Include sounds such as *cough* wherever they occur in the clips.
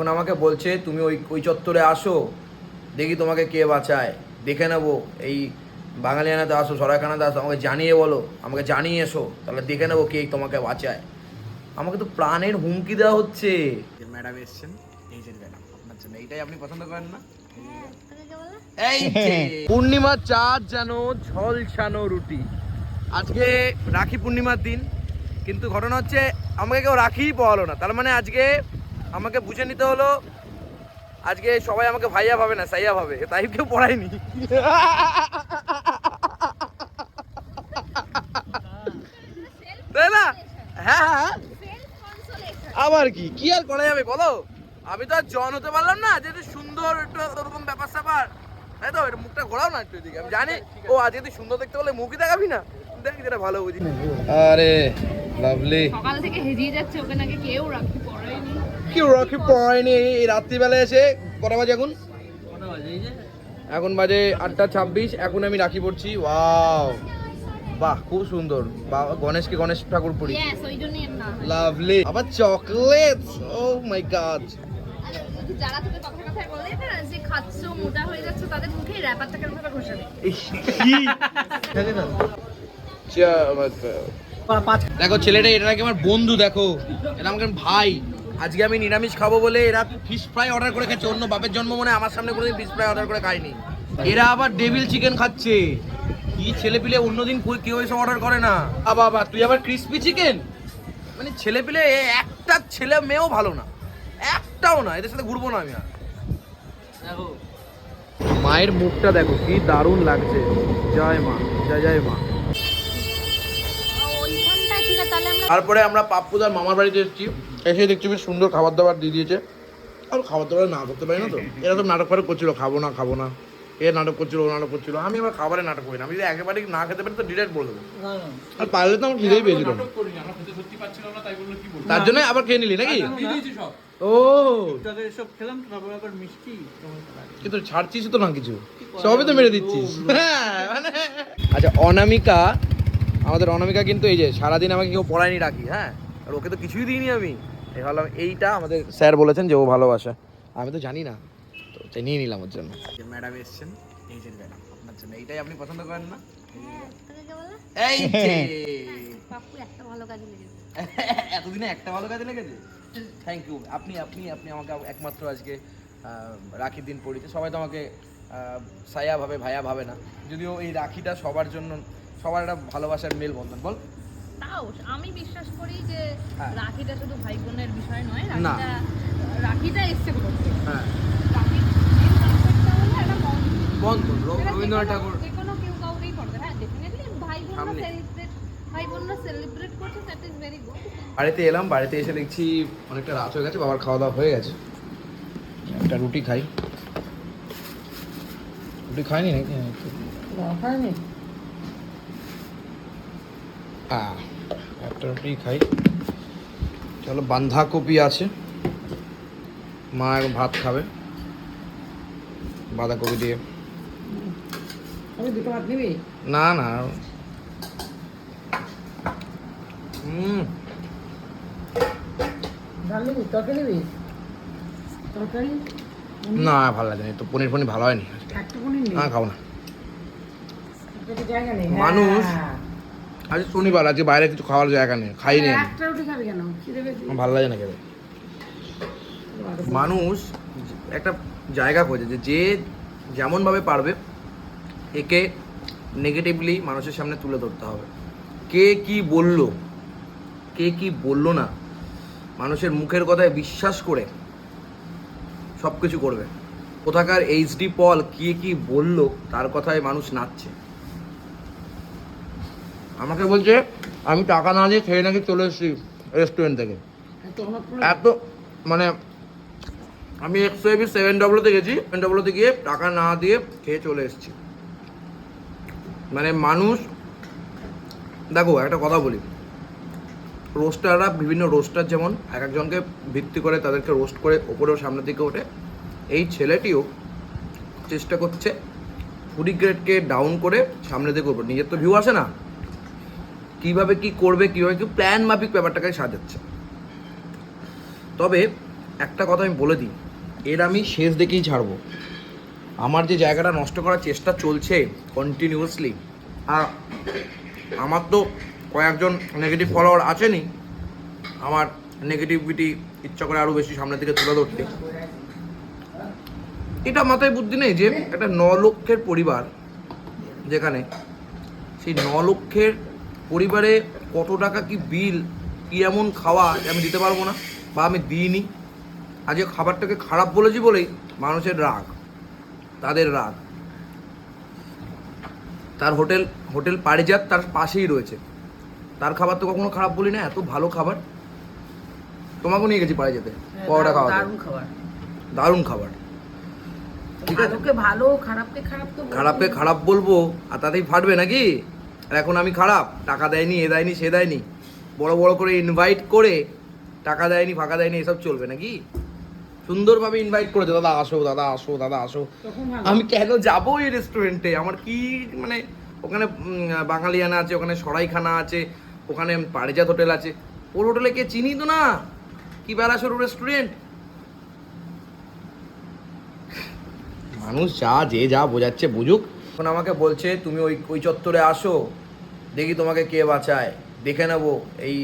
এখন আমাকে বলছে তুমি ওই ওই চত্বরে আসো দেখি তোমাকে কে বাঁচায়। দেখে নেব। এই বাঙালিয়ানাতে আসো সরাইখানাতে আসো আমাকে জানিয়ে বলো আমাকে জানিয়ে এসো। তাহলে দেখে নেব কে তোমাকে বাঁচায়। আমাকে তো প্রাণের হুমকি দেওয়া হচ্ছে। ম্যাডাম এসছেন। এই যে ম্যাডাম আপনার জন্য এইটাই আপনি পছন্দ করেন না? এই যে। পূর্ণিমার চাঁদ যেন ঝলসানো রুটি। আজকে রাখি পূর্ণিমার দিন কিন্তু ঘটনা হচ্ছে আমাকে কেউ রাখিই পাওয়ালো না। তার মানে আজকে আমাকে বুঝে নিতে হলো। আজকে সবাই আমাকে ভাইয়া ভাবে না সাইয়া ভাবে। তাই কেউ পড়ায়নি। তাই না? হ্যাঁ হ্যাঁ আবার কি? কি আর করা যাবে বলো? আমি তো আর জন হতে পারলাম না যে সুন্দর একটু ওরকম ব্যাপার স্যাপার। তাই তো একটু মুখটা ঘোরাও না একটু এদিকে। আমি জানি ও আজকে তুই সুন্দর দেখতে বলে মুখই দেখাবি না দেখ যেটা ভালো বুঝি। আরে লাভলি সকাল থেকে হেজিয়ে যাচ্ছে ওকে নাকি কেউ রাখতে পড়ায়নি কি রাখি পড়ায়নি এই রাত্রিবেলা এসে কটা বাজে এখন? এখন বাজে আটটা ছাব্বিশ এখন আমি রাখি পড়ছি। ওয়াও। বাহ খুব সুন্দর। গণেশকে গণেশ ঠাকুর পড়ি। লাভলি আবার চকলেট ও মাই গড যারা তোকে কথা কথায় বলে না যে খাচ্ছো মোটা হয়ে যাচ্ছে তাদের মুখে র্যাপারটা কেন ভাবে ঘষাবে দেখো ছেলেটা এটা নাকি আমার বন্ধু দেখো। এটা আমাকে ভাই। আজকে আমি নিরামিষ খাব বলে এরা ফিশ ফ্রাই অর্ডার করে খাচ্ছে অন্য বাপের জন্ম মনে আমার সামনে কোনোদিন ফিশ ফ্রাই অর্ডার করে খায়নি। এরা আবার ডেভিল চিকেন খাচ্ছে। কি ছেলে পিলে অন্যদিন কই- কেউ এসব অর্ডার করে না। আ বাবা তুই আবার ক্রিসপি চিকেন মানে ছেলে পিলে একটা ছেলে মেয়েও ভালো না। একটাও না এদের সাথে ঘুরবো না আমি আর। দেখো। মায়ের মুখটা দেখো কি দারুণ লাগছে। জয় মা জয় জয় মা ওইখানটায় ঠিক আছে তাহলে আমরা তারপরে আমরা পাপ্পুদার মামার বাড়িতে এসেছি। এসে দেখছি বেশ সুন্দর খাবার দাবার দিয়ে দিয়েছে। আর খাবার দাবার না করতে পারি না তো? এরা তো নাটক ফাটক করছিল খাব না খাব না। এ নাটক করছিল ও নাটক করছিল। আমি আবার খাবারে নাটক করি না। আমি যদি একেবারে না খেতে পারি তো ডিরেক্ট বলে দেবো। আর পারলে তো আমার খিদেই পেয়েছিল তার জন্য আবার খেয়ে নিলি নাকি? ও। কিন্তু ছাড়ছিস তো না কিছু? সবই তো মেরে দিচ্ছিস। হ্যাঁ, মানে- আচ্ছা অনামিকা আমাদের অনামিকা কিন্তু এই যে সারাদিন আমাকে কেউ পড়ায়নি রাখি হ্যাঁ? আর ওকে তো কিছুই দিইনি আমি। এই ভাবলাম এইটা আমাদের স্যার বলেছেন যে ও ভালোবাসে। আমি তো জানি না। তো তাই নিয়ে নিলাম ওর জন্য। ম্যাডাম এসছেন এই যে ম্যাডাম আপনার জন্য এইটাই আপনি পছন্দ করেন না? এই যে। *laughs* একটা ভালো কাজে লেগেছে। এতদিনে একটা ভালো কাজে লেগেছে? থ্যাংক ইউ আপনি আপনি আপনি আমাকে একমাত্র আজকে রাখির দিন পড়িতে সবাই তো আমাকে সায়া ভাবে ভাইয়া ভাবে না। যদিও এই রাখিটা সবার জন্য সবার একটা ভালোবাসার মেল বন্ধন বল। তাও আমি বিশ্বাস করি যে হ্যাঁ। রাখিটা শুধু ভাই বোনের বিষয় নয় না। রাখিটা রাখিটা এসছে কোথা থেকে? হ্যাঁ। বন্ধন। রবীন্দ্রনাথ যেকোনো কেউ কাউকেই করবে হ্যাঁ। ডেফিনেটলি ভাই বোনরা সেলিব্রেট ভাই বোনরা সেলিব্রেট করছে দ্যাট ইজ ভেরি গুড বাড়িতে এলাম বাড়িতে এসে দেখছি অনেকটা রাত হয়ে গেছে বাবার খাওয়া দাওয়া হয়ে গেছে। একটা রুটি খাই। রুটি খাইনি নাকি? হ্যাঁ একটা রুটি খাই। চলো বাঁধাকপি আছে। মা এখন ভাত খাবে। বাঁধাকপি দিয়ে। দুটো ভাত নিবি? না না। হুম না ভালো লাগে না। তো পনির পনির ভালো হয়নি। না খাও না। মানুষ- হ্যাঁ। আজ শনিবার আজকে বাইরে কিছু খাওয়ার জায়গা নেই খাইনি আমি। একটা রুটি খাবি কেন? ভালো লাগে না খেতে। মানুষ একটা জায়গা খোঁজে যে যে যেমনভাবে পারবে একে নেগেটিভলি মানুষের সামনে তুলে ধরতে হবে। কে কি বলল কে কি বলল না মানুষের মুখের কথায় বিশ্বাস করে সব কিছু করবে। কোথাকার এইচডি পল কে কি বলল তার কথায় মানুষ নাচছে। আমাকে বলছে আমি টাকা না দিয়ে খেয়ে নাকি চলে এসেছি রেস্টুরেন্ট থেকে। এত মানে আমি একশো এবি সেভেন ডবলতে গেছি সেভেন ডবলতে গিয়ে টাকা না দিয়ে খেয়ে চলে এসেছি। মানে মানুষ দেখো একটা কথা বলি। রোস্টাররা বিভিন্ন রোস্টার যেমন এক একজনকে ভিত্তি করে তাদেরকে রোস্ট করে ওপরেও সামনের দিকে ওঠে। এই ছেলেটিও চেষ্টা করছে ফুডি গ্রেডকে ডাউন করে সামনের দিকে উপরে নিজের তো ভিউ আসে না। কীভাবে কি করবে, কীভাবে কি প্ল্যান মাফিক ব্যাপারটাকে সাজাচ্ছে। তবে একটা কথা আমি বলে দিই, এর আমি শেষ দেখেই ছাড়বো। আমার যে জায়গাটা নষ্ট করার চেষ্টা চলছে কন্টিনিউয়াসলি আর আমার তো কয়েকজন নেগেটিভ ফলোয়ার আছেনই, আমার নেগেটিভিটি ইচ্ছা করে আরও বেশি সামনের দিকে তুলে ধরতে। এটা মাথায় বুদ্ধি নেই যে একটা ন লক্ষের পরিবার যেখানে সেই ন লক্ষের পরিবারে কত টাকা কি বিল কি এমন খাওয়া আমি দিতে পারব না বা আমি দিইনি। আজকে খাবারটাকে খারাপ বলেছি বলেই মানুষের রাগ তাদের রাগ। তার হোটেল হোটেল পারিজাত তার পাশেই রয়েছে। তার খাবার তো কখনো খারাপ বলি না এত ভালো খাবার। তোমাকেও নিয়ে গেছি পারিজাতে পরোটা খাওয়া দারুণ খাবার। দারুণ খাবার। ঠিক আছে? ভালো খারাপকে খারাপ তো খারাপ বলব আর তাতেই ফাটবে নাকি? আর এখন আমি খারাপ টাকা দেয়নি এ দেয়নি সে দেয়নি। বড় বড় করে ইনভাইট করে টাকা দেয়নি ফাঁকা দেয়নি এসব চলবে নাকি? সুন্দরভাবে ইনভাইট করেছে দাদা আসো দাদা আসো দাদা আসো। আমি কেন যাব এই রেস্টুরেন্টে আমার কি মানে ওখানে বাঙালিয়ানা আছে ওখানে সরাইখানা আছে ওখানে পারিজাত হোটেল আছে। ওর হোটেলে কে চিনি তো না? কি বেলাসর রেস্টুরেন্ট মানুষ যা যে যা বোঝাচ্ছে বুঝুক। এখন আমাকে বলছে তুমি ওই ওই চত্বরে আসো। দেখি তোমাকে কে বাঁচায়। দেখে নেব। এই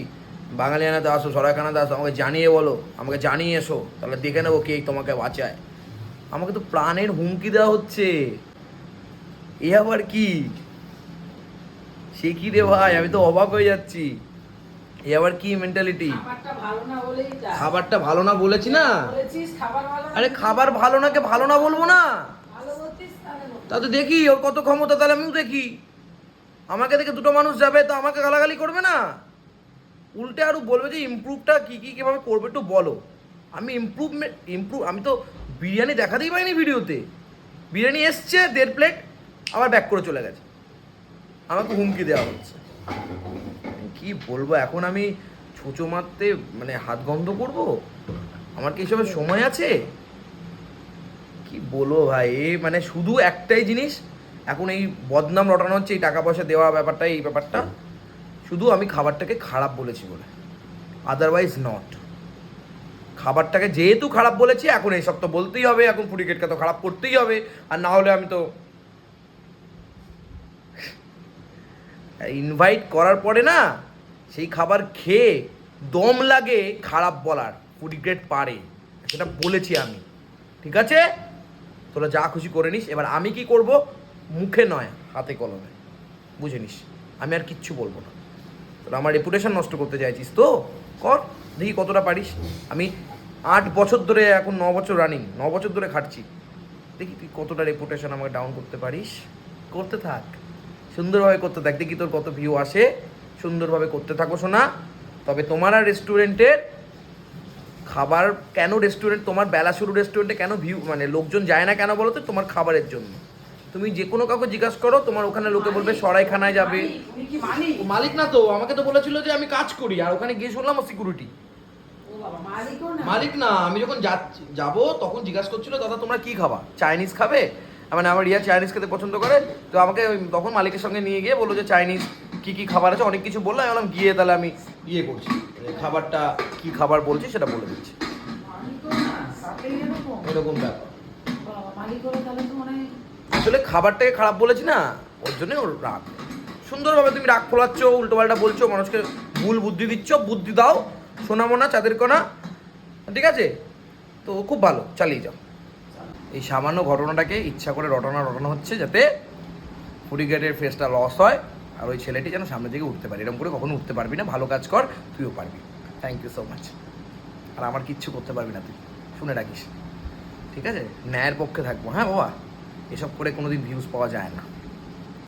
বাঙালিয়ানাতে আসো সরাইখানাতে আসো আমাকে জানিয়ে বলো। আমাকে জানিয়ে এসো। তাহলে দেখে নেব কে তোমাকে বাঁচায়। আমাকে তো প্রাণের হুমকি দেওয়া হচ্ছে। এ আবার কি? সে কি রে ভাই? আমি তো অবাক হয়ে যাচ্ছি। এ আবার কি মেন্টালিটি খাবারটা ভালো না বলেছি না? বলেছিস খাবার ভালো না আরে খাবার ভালো না বলব না। তা তো দেখি ওর কত ক্ষমতা তাহলে আমিও দেখি। আমাকে দেখে দুটো মানুষ যাবে, তো আমাকে গালাগালি করবে না? উল্টে আরও বলবে যে ইমপ্রুভটা কী কী, কীভাবে করবে একটু বলো। আমি ইমপ্রুভমেন্ট ইমপ্রুভ আমি তো বিরিয়ানি দেখাতেই পাইনি ভিডিওতে। বিরিয়ানি এসছে, দেড় প্লেট আবার ব্যাক করে চলে গেছে। আমাকে হুমকি দেওয়া হচ্ছে। কি বলব, এখন আমি ছুঁচো মারতে মানে হাত গন্ধ করব? আমার কি এসবের সময় আছে? কি বলব ভাই মানে শুধু একটাই জিনিস এখন এই বদনাম রটানো হচ্ছে, এই টাকা পয়সা দেওয়া ব্যাপারটা, এই ব্যাপারটা। শুধু আমি খাবারটাকে খারাপ বলেছি বলে। আদারওয়াইজ নট খাবারটাকে যেহেতু খারাপ বলেছি, এখন এইসব তো বলতেই হবে, এখন ফুডিকেটকে তো খারাপ করতেই হবে, আর না হলে আমি তো ইনভাইট করার পরে না, সেই খাবার খেয়ে দম লাগে খারাপ বলার ফুডিগ্রেড পারে। সেটা বলেছি আমি। ঠিক আছে? তোরা যা খুশি করে নিস। এবার আমি কি করব? মুখে নয়, হাতে কলমে। বুঝে নিস, আমি আর কিচ্ছু বলব না। তোরা আমার রেপুটেশন নষ্ট করতে চাইছিস তো? কর, দেখি কতটা পারিস। আমি আট বছর ধরে, এখন ন বছর রানিং ন বছর ধরে খাটছি। দেখি তুই কতটা রেপুটেশন আমাকে ডাউন করতে পারিস। করতে থাক, সুন্দরভাবে করতে থাক। দেখি তোর কত ভিউ আসে। সুন্দরভাবে করতে থাকো শোনা তবে তোমার আর রেস্টুরেন্টের খাবার কেন রেস্টুরেন্ট তোমার বেলা শুরু রেস্টুরেন্টে কেন ভিউ মানে লোকজন যায় না কেন বলো তো তোমার খাবারের জন্য। তুমি যে কোনো কাউকে জিজ্ঞাসা করো তোমার ওখানে লোকে বলবে সরাইখানায় যাবে। কি মালিক? মালিক না তো আমাকে তো বলেছিল যে আমি কাজ করি আর ওখানে গিয়ে শুনলাম সিকিউরিটি মালিক না আমি যখন যাব তখন জিজ্ঞাসা করছিল দাদা তোমরা কি খাবা? চাইনিজ খাবে? মানে আমার রিয়া চাইনিজ খেতে পছন্দ করে তো আমাকে তখন মালিকের সঙ্গে নিয়ে গিয়ে বলল যে চাইনিজ কি কি খাবার আছে? অনেক কিছু বলল আমি বললাম গিয়ে তাহলে আমি ইয়ে করছি খাবারটা কি খাবার বলছি সেটা বলে দিচ্ছি। এরকম। ব্যাপার। আসলে খাবারটাকে খারাপ বলেছি না, ওর জন্য ওর রাগ। সুন্দরভাবে তুমি রাগ ফোলাচ্ছ, উল্টোপাল্টা বলছো, মানুষকে ভুল বুদ্ধি দিচ্ছ, বুদ্ধি দাও, সোনামোনা চাঁদের কোনা ঠিক আছে? তো খুব ভালো, চালিয়ে যাও। এই সামান্য ঘটনাটাকে ইচ্ছা করে রটনা, রটানো হচ্ছে যাতে ফুডিগেটের ফেসটা লস হয়, আর ওই ছেলেটি যেন সামনের দিকে উঠতে পারে। এরকম করে কখনো উঠতে পারবি না, ভালো কাজ কর, তুইও পারবি। থ্যাংক ইউ সো মাচ আর আমার কিচ্ছু করতে পারবি না তুই। শুনে রাখিস। ঠিক আছে? ন্যায়ের পক্ষে থাকব। হ্যাঁ বাবা? এসব করে কোনোদিন ভিউজ পাওয়া যায় না।